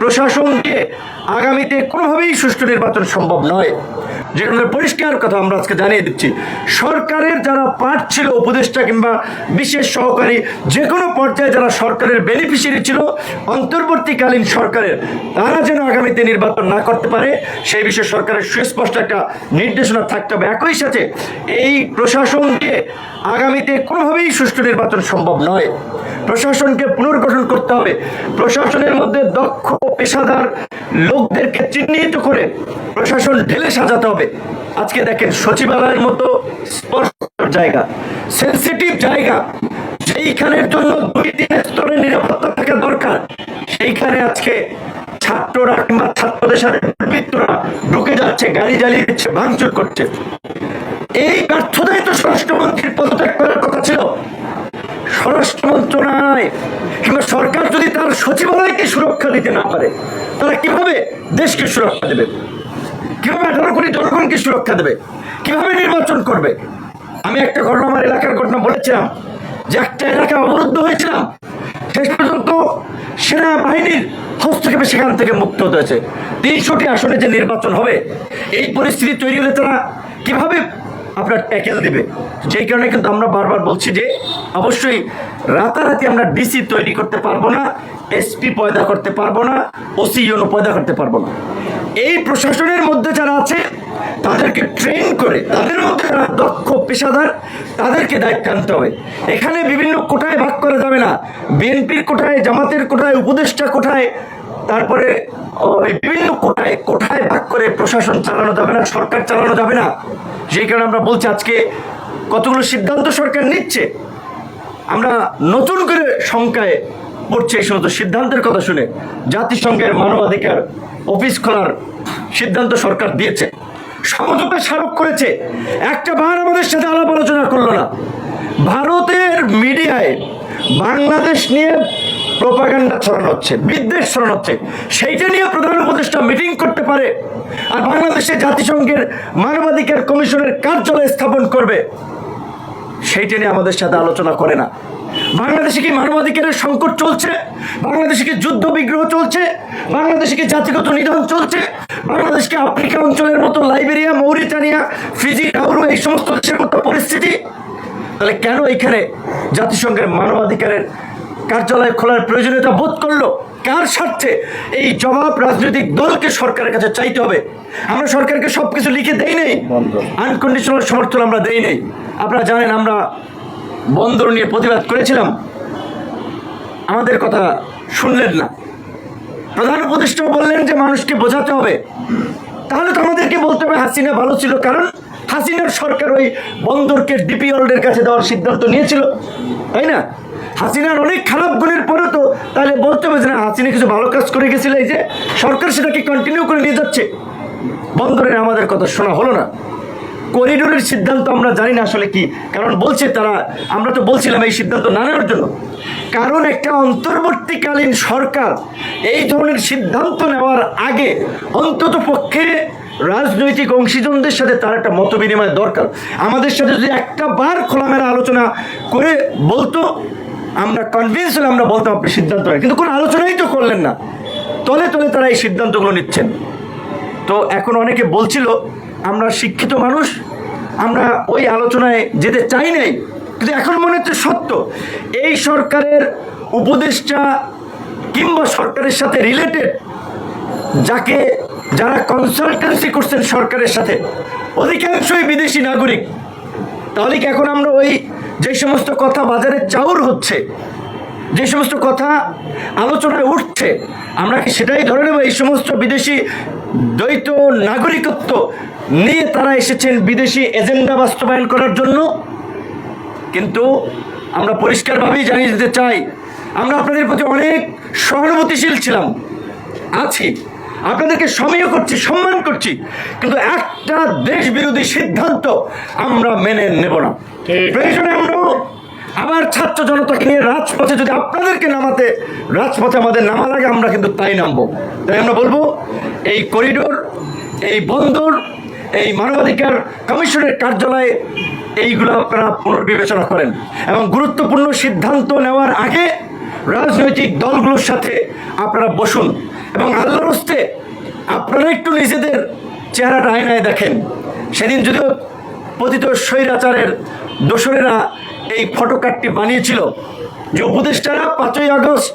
প্রশাসনকে আগামীতে কোনোভাবেই সুষ্ঠু নির্বাচন সম্ভব নয়। যে কারণে পরিষ্কার কথা আমরা আজকে জানিয়ে দিচ্ছি, সরকারের যারা পার্ট ছিল, উপদেষ্টা কিংবা বিশেষ সহকারী যে কোনো পর্যায়ে যারা সরকারের বেনিফিশিয়ারি ছিল, অন্তর্বর্তীকালীন সরকারের, তারা যেন আগামীতে নির্বাচন না করতে পারে, সেই বিষয়ে সরকারের সুস্পষ্ট একটা নির্দেশনা থাকতে হবে। একই সাথে এই প্রশাসনকে আগামীতে কোনোভাবেই সুষ্ঠু নির্বাচন সম্ভব নয়। প্রশাসনকে পুনর্গঠন করতে হবে। প্রশাসনের মধ্যে দক্ষ পেশাদার লোকদেরকে চিহ্নিত করে প্রশাসন ঢেলে সাজাতে হবে। আজকে দেখেন সচিবালয়ের মতো জায়গা সেন্সিটিভ জায়গা সেইখানের জন্য দুই তিন স্তরের নিরাপত্তা থাকা দরকার, সেইখানে আজকে ছাত্ররা কিংবা ছাত্রদের সাথে দুর্বৃত্তরা ঢুকে যাচ্ছে গাড়ি জ্বালিয়ে দিচ্ছে, ভাঙচুর করছে। এই ব্যর্থতাই তো স্বরাষ্ট্রমন্ত্রীর পদত্যাগ করার কথা মন্ত্রণালয় কিংবা সরকার যদি তার সচিবালয়কে সুরক্ষা দিতে না পারে, তারা কীভাবে দেশকে সুরক্ষা দেবে? কীভাবে আঠারো কোটি জনগণকে সুরক্ষা দেবে? কীভাবে নির্বাচন করবে? আমি একটা ঘটনা আমার এলাকার ঘটনা বলেছিলাম, যে একটা এলাকা অবরুদ্ধ হয়েছিলাম। শেষ পর্যন্ত সেনাবাহিনীর হস্তক্ষেপে সেখান থেকে মুক্ত হতে হয়েছে। তিনশোটি আসনে যে নির্বাচন হবে, এই পরিস্থিতি তৈরি হলে তারা কীভাবে আপনার ট্যাকেল দেবে। যেই কারণে কিন্তু আমরা বারবার বলছি যে, অবশ্যই রাতারাতি আমরা ডিসি তৈরি করতে পারব না, এসপি পয়দা করতে পারব না ওসি ইউনো পয়দা করতে পারব না। এই প্রশাসনের মধ্যে যারা আছে, তাদেরকে ট্রেন করে, তাদের মধ্যে যারা দক্ষ পেশাদার, তাদেরকে দায়িত্ব আনতে হবে। এখানে বিভিন্ন কোটায় ভাগ করা যাবে না। বিএনপির কোটায়, জামাতের কোটায়, উপদেষ্টা কোটায়, তারপরে বিভিন্ন কোটায় কোঠায় ভাগ করে প্রশাসন চালানো যাবে না, সরকার চালানো যাবে না। সেই কারণে আমরা বলছি আজকে কতগুলো সিদ্ধান্ত সরকার নিচ্ছে, আমরা নতুন করে শঙ্কায় পড়ছে এই সমস্ত সিদ্ধান্তের কথা শুনে জাতিসংঘের মানবাধিকার অফিস খোলার সিদ্ধান্ত সরকার দিয়েছে, সমঝোতা স্মারক করেছে, একটা বার আমাদের সাথে আলাপ আলোচনা করল না। ভারতের মিডিয়ায় বাংলাদেশ নিয়ে প্রপাগান্ডা ছড়ানো হচ্ছে, বিদ্বেষ ছড়ানো হচ্ছে, সেইটা নিয়ে প্রধান উপদেষ্টা মিটিং করতে পারে আর বাংলাদেশে জাতিসংঘের মানবাধিকার কমিশনের কার্যালয় স্থাপন করবে, সেইটা নিয়ে আমাদের সাথে আলোচনা করে না। বাংলাদেশে কি মানবাধিকারের সংকট চলছে? বাংলাদেশে কি যুদ্ধ বিগ্রহ চলছে? বাংলাদেশে কি জাতিগত নিধন চলছে? বাংলাদেশকে আফ্রিকা অঞ্চলের মতো লাইবেরিয়া, মৌরিটানিয়া, ফিজি নাউরু এই সমস্ত দেশের মতো পরিস্থিতি? তাহলে কেন এখানে জাতিসংঘের মানবাধিকারের কার্যালয় খোলার প্রয়োজনীয়তা বোধ করল। কার স্বার্থে? এই জবাব রাজনৈতিক দলকে সরকারের কাছে চাইতে হবে। আমরা সরকারকে সব কিছু লিখে দেই নেই। আনকন্ডিশনাল সমর্থন আমরা দেই নেই। আপনারা জানেন আমরা বন্দর নিয়ে প্রতিবাদ করেছিলাম। আমাদের কথা শুনলেন না। প্রধান উপদেষ্টা বললেন যে মানুষকে বোঝাতে হবে। তাহলে তো আমাদেরকে বলতে হবে হাসিনা ভালো ছিল। কারণ হাসিনার সরকার ওই বন্দরকে ডিপি ওয়ার্ল্ডের কাছে দেওয়ার সিদ্ধান্ত নিয়েছিল। তাই না? হাসিনার অনেক খারাপ গুণের পরে তো তাহলে বলতে হবে যে না, হাসিনা কিছু ভালো কাজ করে গেছিল, এই যে সরকার সেটাকে কন্টিনিউ করে নিয়ে যাচ্ছে। বন্দরের আমাদের কথা শোনা হলো না। করিডোরের সিদ্ধান্ত আমরা জানি না আসলে কি, কারণ বলছে তারা, আমরা তো বলছিলাম এই সিদ্ধান্ত না নেওয়ার জন্য। কারণ একটা অন্তর্বর্তীকালীন সরকার এই ধরনের সিদ্ধান্ত নেওয়ার আগে অন্তত পক্ষে রাজনৈতিক অংশীজনদের সাথে তার একটা মত বিনিময় দরকার। আমাদের সাথে যদি একটা বার খোলামেলা আলোচনা করে বলতো আমরা কনভিন্স হলে আমরা বলতাম, আপনি সিদ্ধান্ত নেন। কিন্তু কোনো আলোচনাই তো করলেন না। তলে তলে তারা এই সিদ্ধান্তগুলো নিচ্ছেন। তো এখন অনেকে বলছিল, আমরা শিক্ষিত মানুষ, আমরা ওই আলোচনায় যেতে চাই নাই। কিন্তু এখন মনে হচ্ছে সত্য। এই সরকারের উপদেষ্টা কিংবা সরকারের সাথে রিলেটেড যাকে যারা কনসালটেন্সি করছেন সরকারের সাথে, অধিকাংশই বিদেশি নাগরিক। তাহলে কি এখন আমরা ওই যে সমস্ত কথা বাজারে চাউর হচ্ছে, যে সমস্ত কথা আলোচনায় উঠছে, আমরা কি সেটাই ধরে নেব? এই সমস্ত বিদেশি দ্বৈত নাগরিকত্ব নিয়ে তারা এসেছেন বিদেশি এজেন্ডা বাস্তবায়ন করার জন্য। কিন্তু আমরা পরিষ্কারভাবেই জানিয়ে দিতে চাই, আমরা আপনাদের প্রতি অনেক সহানুভূতিশীল ছিলাম। আছি। আপনাদেরকে সময় করছি সম্মান করছি। কিন্তু একটা দেশ বিরোধী সিদ্ধান্ত আমরা মেনে নেব না। প্রয়োজনে আমরা আবার ছাত্র জনতাকে নিয়ে রাজপথে যদি আপনাদেরকে নামাতে রাজপথে আমাদের নামা লাগে আমরা কিন্তু তাই নামবো। তাই আমরা বলব এই করিডোর এই বন্দর এই মানবাধিকার কমিশনের কার্যালয়ে এইগুলো আপনারা পুনর্বিবেচনা করেন। এবং গুরুত্বপূর্ণ সিদ্ধান্ত নেওয়ার আগে রাজনৈতিক দলগুলোর সাথে আপনারা বসুন। এবং আল্লাহর হস্তে আপনারা একটু নিজেদের চেহারাটা আয়নায় দেখেন। সেদিন যদিও পতিত স্বৈরাচারের দোসরেরা এই ফটোকার্ডটি বানিয়েছিল যে উপদেষ্টারা পাঁচই আগস্ট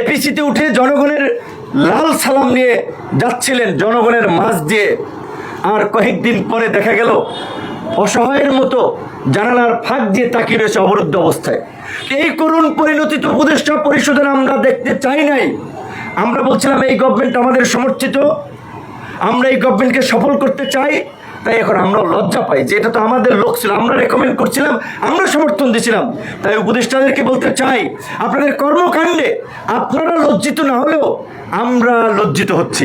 এপিসিতে উঠে জনগণের লাল সালাম নিয়ে যাচ্ছিলেন, জনগণের মাঝ দিয়ে। আর কয়েকদিন পরে দেখা গেল, অসহায়ের মতো জানালার ফাঁক দিয়ে তাকিয়ে রয়েছে অবরুদ্ধ অবস্থায়। এই করুণ পরিণতি তো উপদেষ্টা পরিষদের আমরা দেখতে চাই নাই। আমরা বলছিলাম এই গভর্নমেন্ট আমাদের সমর্থিত, আমরা এই গভর্নমেন্টকে সফল করতে চাই, তাই এখন আমরা লজ্জা পাই যে এটা তো আমাদের লোক ছিল, আমরা রেকমেন্ড করছিলাম, আমরা সমর্থন দিছিলাম। তাই উপদেষ্টাদেরকে বলতে চাই, আপনাদের কর্মকাণ্ডে আপনারা লজ্জিত না হলেও আমরা লজ্জিত হচ্ছি।